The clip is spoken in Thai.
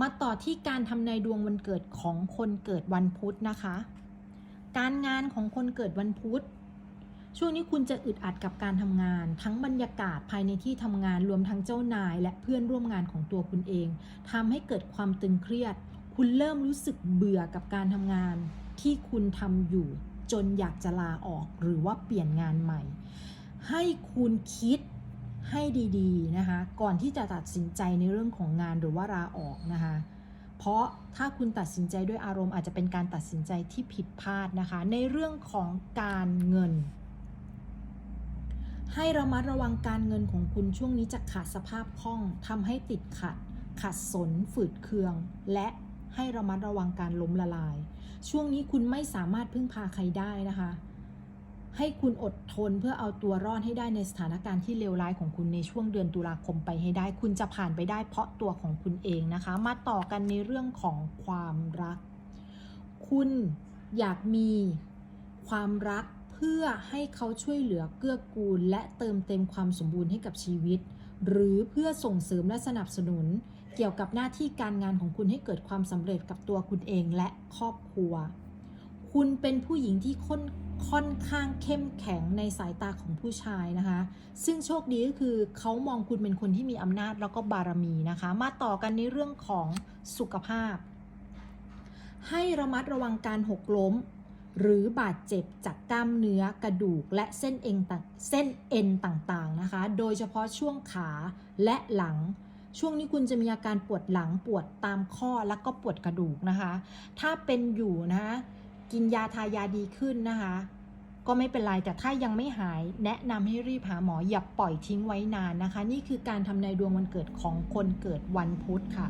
มาต่อที่การทำนายดวงวันเกิดของคนเกิดวันพุธนะคะ การงานของคนเกิดวันพุธ ช่วงนี้คุณจะอึดอัดกับการทำงาน ทั้งบรรยากาศภายในที่ทำงานรวมทั้งเจ้านาย และเพื่อนร่วมงานของตัวคุณเองทำให้เกิดความตึงเครียด คุณเริ่มรู้สึกเบื่อกับการทำงาน ที่คุณทำอยู่ จนอยากจะลาออกหรือว่าเปลี่ยนงานใหม่ ให้คุณคิด ให้ดีๆนะคะ ก่อนที่จะตัดสินใจในเรื่องของงานหรือว่าลาออกนะคะ เพราะถ้าคุณตัดสินใจด้วยอารมณ์อาจจะเป็นการตัดสินใจที่ผิดพลาดนะคะ ในเรื่องของการเงิน ให้ระมัดระวังการเงินของคุณช่วงนี้จะขาดสภาพคล่องทำให้ติดขัด ขัดสน ฝืดเคือง และให้ระมัดระวังการล้มละลาย ช่วงนี้คุณไม่สามารถพึ่งพาใครได้นะคะ ให้คุณอดทนเพื่อเอาตัวรอดให้ได้ในสถานการณ์ที่เลวร้ายของคุณในช่วงเดือนตุลาคมไปให้ได้ คุณจะผ่านไปได้เพราะตัวของคุณเองนะคะ มาต่อกันในเรื่องของความรัก คุณอยากมีความรักเพื่อให้เขาช่วยเหลือเกื้อกูล และเติมเต็มความสมบูรณ์ให้กับชีวิต หรือเพื่อส่งเสริมและสนับสนุน เกี่ยวกับหน้าที่การงานของคุณให้เกิดความสำเร็จกับตัวคุณเองและครอบครัว คุณเป็นผู้หญิงที่ค่อนค่อนข้างเข้มแข็งในสายตาของผู้ชายนะคะ ซึ่งโชคดีก็คือเขามองคุณเป็นคนที่มีอำนาจแล้วก็บารมีนะคะ มาต่อกันในเรื่องของสุขภาพ ให้ระมัดระวังการหกล้ม หรือบาดเจ็บจากกล้ามเนื้อกระดูกและเส้นเอ็นต่างเส้นเอ็นต่างๆนะคะ โดยเฉพาะช่วงขาและหลังช่วงนี้คุณจะมีอาการปวดหลังปวดตามข้อแล้วก็ปวดกระดูกนะคะ ถ้าเป็นอยู่นะคะ กินยาทายาดีขึ้นนะคะ ก็ไม่เป็นไรแต่ถ้ายังไม่หาย แนะนำให้รีบหาหมออย่าปล่อยทิ้งไว้นานนะคะ นี่คือการทำนายดวงวันเกิดของคนเกิดวันพุธค่ะ